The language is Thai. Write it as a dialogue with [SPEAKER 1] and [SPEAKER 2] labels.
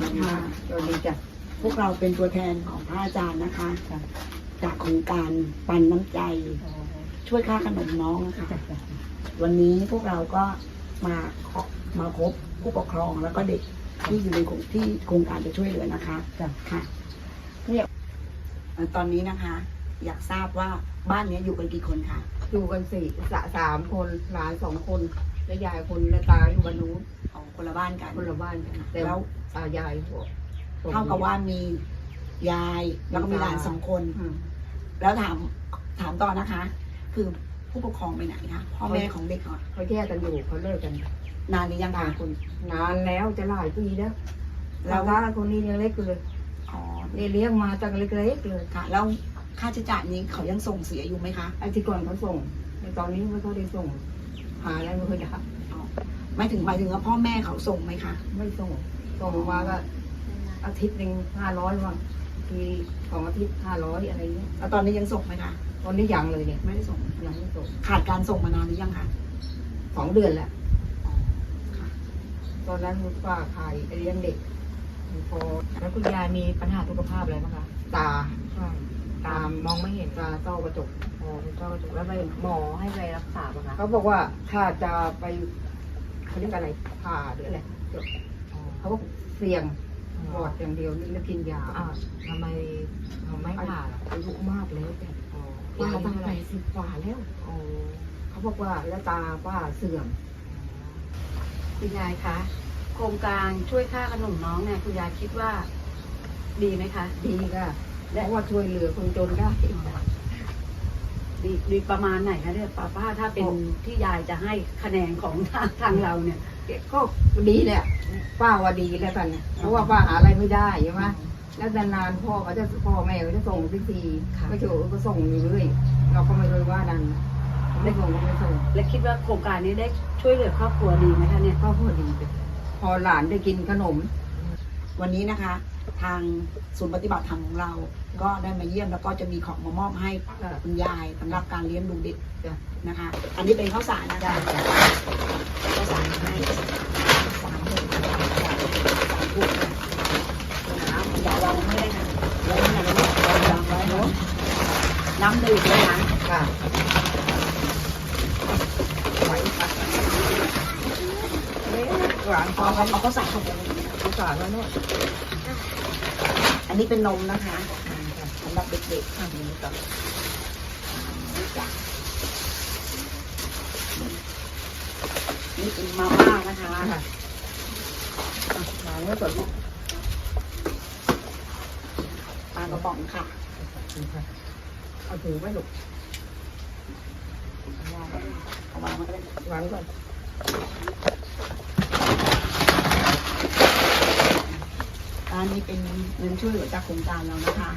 [SPEAKER 1] ค่ะสวัสดีจ้ะ
[SPEAKER 2] พวกเราเป็นตัวแทนของพระอาจารย์นะคะ
[SPEAKER 1] ค่ะ
[SPEAKER 2] จากโครงการปันน้ำใจ ช่วยค่าขนมน้องนะคะ
[SPEAKER 1] จ้ะจ้ะ
[SPEAKER 2] วันนี้พวกเราก็มาขอมาพบผู้ปกครองแล้วก็เด็กที่อยู่ในโครงที่โครงการจะช่วยเหลือนะคะ
[SPEAKER 1] จ้ะ
[SPEAKER 2] ค่ะเนี่ยเอ่อตอนนี้นะคะ อยากทราบว่าบ้านเนี้ยอยู่กันกี่คนคะ
[SPEAKER 1] อยู่กันสี่สะสามคนหลานสองคนและยายคนและตาอยู่บ้านนู้น
[SPEAKER 2] เอาคนละบ้านกัน
[SPEAKER 1] คนละบ้านกันแต่
[SPEAKER 2] แล้ว
[SPEAKER 1] ตายายหัว
[SPEAKER 2] เท่ากับว่ามียายแล้วก็มีหลานสองคน
[SPEAKER 1] อืม
[SPEAKER 2] แล้วถามถามต่อนะคะ คือผู้ปกครองไปไหนคะพ่อแม่ของเด็กอะ
[SPEAKER 1] เขาแยกกันอยู่เขาเลิกกัน
[SPEAKER 2] นานหรือยังคะคุณ
[SPEAKER 1] นานแล้วจะหลายปีแล้ว
[SPEAKER 2] แล้
[SPEAKER 1] แล้ววร้านคนนี้ยังเล็กอยู่เลย
[SPEAKER 2] อ๋อ
[SPEAKER 1] นี่เลี้ยงมาตั้งเล็กๆเลย
[SPEAKER 2] ค่ะ แล้วค่าใช้จ่ายนี้เขายังส่งเสียอยู่ไหมคะ
[SPEAKER 1] ไอ้ที่ก่อนเขาส่งในตอนนี้ไม่เขาได้ส่งหาอะไรไม่เคยได้
[SPEAKER 2] ไม่ถึงหมายถึงว่าพ่อแม่เขาส่งไหมคะ
[SPEAKER 1] ไม่ส่งส่งมาก็อาทิตย์หนึ่งห้าร้อยวันทีสองอาทิตย์ห้าร้อยอะไรเงี้ย
[SPEAKER 2] แล้วตอนนี้ยังส่งไหมคะ
[SPEAKER 1] ตอนนี้ยังเลยเนี่ย
[SPEAKER 2] ไม่ได้ส่ง
[SPEAKER 1] ยังไม่ส่ง
[SPEAKER 2] ขาดการส่งมานานหรือยังคะ
[SPEAKER 1] สองเดือนแหละ
[SPEAKER 2] ค่ะ
[SPEAKER 1] ตอนนั้นคุณป้าขายเลี้ยงเด็กพอ
[SPEAKER 3] แล้วคุณยายมีปัญหาสุขภาพอะไรบ้างคะ
[SPEAKER 1] ตา
[SPEAKER 3] ตามมองไม่เห็น
[SPEAKER 1] ตาต้อกระจก
[SPEAKER 3] โอ้คุณเจ้ากระจกแล้วไปหมอให้ไปรักษาป่ะคะ
[SPEAKER 1] เขาบอกว่าถ้าจะไป เขาเรียกอะไรผ่าหรืออะไรเขาบอกเสี่ยงปอดอย่างเดียวนี่แล้วกินยา
[SPEAKER 3] อ่าทำไมเขาไม่ผ่าล่ะ
[SPEAKER 1] อายุมากแล้วแต่
[SPEAKER 3] อ๋อ
[SPEAKER 1] ป้า
[SPEAKER 3] อายุ
[SPEAKER 1] ตั้ง
[SPEAKER 3] เท่าไห
[SPEAKER 1] แป
[SPEAKER 3] ร่
[SPEAKER 1] ดสิบกว่าแล้ว
[SPEAKER 3] โอ้
[SPEAKER 1] เขาบอกว่าแล้วตาป้าเสื่อม
[SPEAKER 4] คุณยายคะโครงการช่วยค่าขนมน้องเนี่ยคุณยายคิดว่า ดีไหมคะ
[SPEAKER 1] ดีค่ะเพราะว่าช่วยเหลือคนจนได้
[SPEAKER 4] ดีดีประมาณไหนคะเนี่ยป้าป้าถ้าเป็น
[SPEAKER 1] โอ้
[SPEAKER 4] ที่ยายจะให้คะแนนของทางทางเราเนี่ย
[SPEAKER 1] ก็ดีแหละป้าว่าดีแล้วกันนะเพราะว่าป้าหาอะไรไม่ได้ใช่ไหมแล้วนานๆพ่อเขาจะพ่อแม่เขาจะส่งทุกที
[SPEAKER 4] ค่ะ
[SPEAKER 1] ก็เฉยก็ส่งอยู่เรื่อยเราก็ไม่เคยว่าดันไม่ส่งก็ไม่ส่ง
[SPEAKER 4] และคิดว่าโครงการนี้ได้ช่วยเหลือครอบครัวดีไหมคะเนี่ย
[SPEAKER 1] ก็พอดีไปพอหลานได้กินขนม
[SPEAKER 2] วันนี้นะคะ ทางศูนย์ปฏิบัติธรรมของเรา ก็ได้มาเยี่ยมแล้วก็จะมีของมามอบให้
[SPEAKER 1] คุ
[SPEAKER 2] ณยายสำหรับการเลี้ยงดูเด็กนะคะ อันนี้เป็นข้าวสารนะคะข้าวสารให้สามถุงสามถุงน้ำอย่าวางไม่ได้นะไว้ที่ไหนนะวางวางไว้เนาะน้ำดื่มด้วยนะ
[SPEAKER 1] ค่ะไหวค่ะหวานพอ
[SPEAKER 2] เอาเอาเอาข้าวสารเข้าไป
[SPEAKER 1] สงแล้วเนี่ย
[SPEAKER 2] อั นนี้เป็นนมนะคะสำหรับเด็กๆค่ะนี่ก่อนจ้ะนี่เป็นมาม่านะคะ
[SPEAKER 1] ค่ะหวานแล้วสดลูก
[SPEAKER 2] ปลากระป๋องค่ะ
[SPEAKER 1] เอาถือไว้ลูก
[SPEAKER 2] เอาวางไว้ก็ได้
[SPEAKER 1] หวานก่อน
[SPEAKER 2] นนี้เป็นเงินช่วยเหลือจากโครงการเรานะ
[SPEAKER 1] คะ